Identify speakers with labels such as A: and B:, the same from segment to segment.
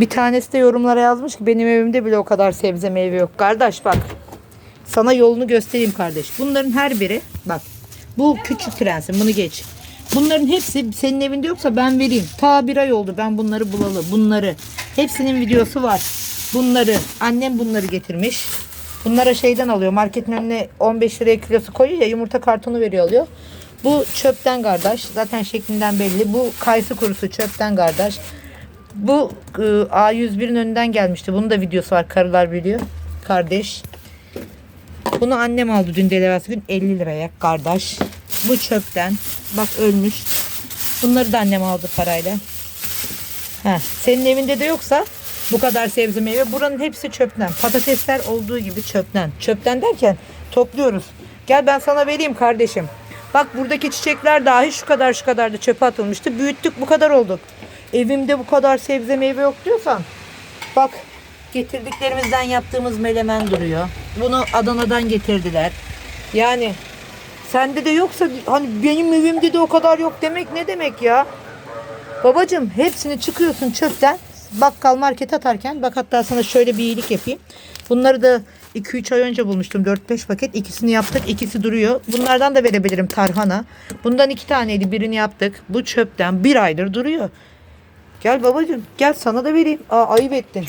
A: Bir tanesi de yorumlara yazmış ki benim evimde bile o kadar sebze meyve yok. Kardeş bak. Sana yolunu göstereyim kardeş. Bunların her biri bak. Bu küçük prensim bunu geç. Bunların hepsi senin evinde yoksa ben vereyim. Ta bir ay oldu ben bunları bulalı. Bunları. Hepsinin videosu var. Bunları. Annem bunları getirmiş. Bunlara şeyden alıyor. Marketin önüne 15 liraya kilosu koyuyor ya yumurta kartonu veriyor alıyor. Bu çöpten kardeş. Zaten şeklinden belli. Bu kayısı kurusu çöpten kardeş. Bu e, A101'in önünden gelmişti. Bunun da videosu var. Karılar biliyor. Kardeş. Bunu annem aldı dün değil evvelsi gün 50 liraya kardeş. Bu çöpten. Bak ölmüş. Bunları da annem aldı parayla. Ha, senin evinde de yoksa bu kadar sebze meyve buranın hepsi çöpten. Patatesler olduğu gibi çöpten. Çöpten derken topluyoruz. Gel ben sana vereyim kardeşim. Bak buradaki çiçekler dahi şu kadar şu kadar da çöpe atılmıştı. Büyüttük bu kadar olduk. Evimde bu kadar sebze meyve yok diyorsan bak getirdiklerimizden yaptığımız melemen duruyor. Bunu Adana'dan getirdiler. Yani sende de yoksa hani benim evimde de o kadar yok demek ne demek ya? Babacım hepsini çıkıyorsun çöpten bakkal market atarken bak hatta sana şöyle bir iyilik yapayım. Bunları da 2-3 ay önce bulmuştum 4-5 paket ikisini yaptık ikisi duruyor. Bunlardan da verebilirim tarhana. Bundan iki taneydi birini yaptık. Bu çöpten bir aydır duruyor. Gel babacım gel sana da vereyim. Aa, ayıp ettin.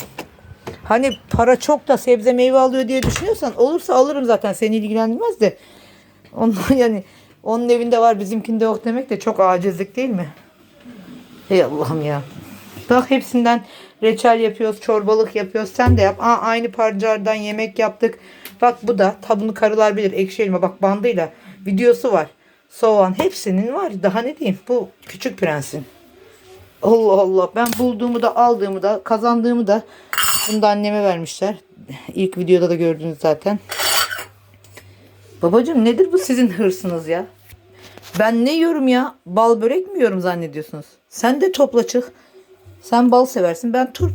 A: Hani para çok da sebze meyve alıyor diye düşünüyorsan olursa alırım zaten seni ilgilendirmez de. Onun yani onun evinde var bizimkinde yok demek de çok acizlik değil mi? Ey Allah'ım ya. Bak hepsinden reçel yapıyoruz, çorbalık yapıyoruz. Sen de yap. Aa, aynı pancardan yemek yaptık. Bak bu da tabunu karılar bilir. Ekşi elma bak bandıyla videosu var. Soğan hepsinin var. Daha ne diyeyim? Bu küçük prensin. Allah Allah. Ben bulduğumu da aldığımı da kazandığımı da bunu da anneme vermişler. İlk videoda da gördünüz zaten. Babacım nedir bu sizin hırsınız ya? Ben ne yiyorum ya? Bal börek mi yiyorum zannediyorsunuz? Sen de topla çık. Sen bal seversin ben turp.